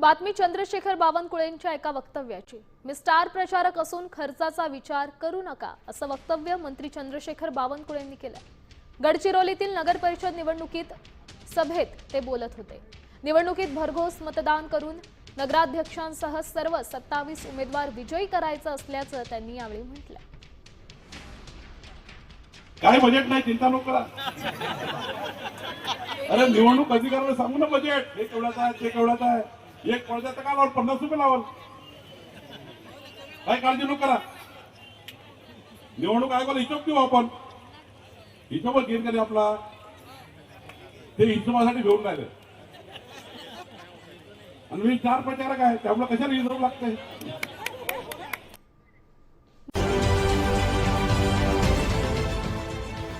बातमी चंद्रशेखर बावनकुळेंच्या एका वक्तव्याची. मी स्टार प्रचारक असून खर्चाचा विचार करू नका असं वक्तव्य मंत्री चंद्रशेखर बावनकुळेंनी केलं गडचिरोलीतील नगर परिषद निवडणुकीत सभेत ते बोलत होते. निवडणुकीत भरघोस मतदान करून नगराध्यक्षांसह सर्व सत्तावीस उमेदवार विजयी करायचं असल्याचं त्यांनी यावेळी म्हटलं काय बजेट नाही चिंता नको करा. अरे निवडणूक अधिकाऱ्याला सांगू ना बजेट. हे केवढाच आहे ते केवढाच आहे. एक पडद्याचं का लावलं पन्नास रुपये लावाल. काय काळजी नको करा. निवडणूक आयोगाला हिशोब देऊ आपण. हिशोबच घेईन कधी आपला? ते हिशोबासाठी घेऊन राहिले. आणि मी चार प्रचारक आहे त्यामुळे कशाला हिशोब लागतंय?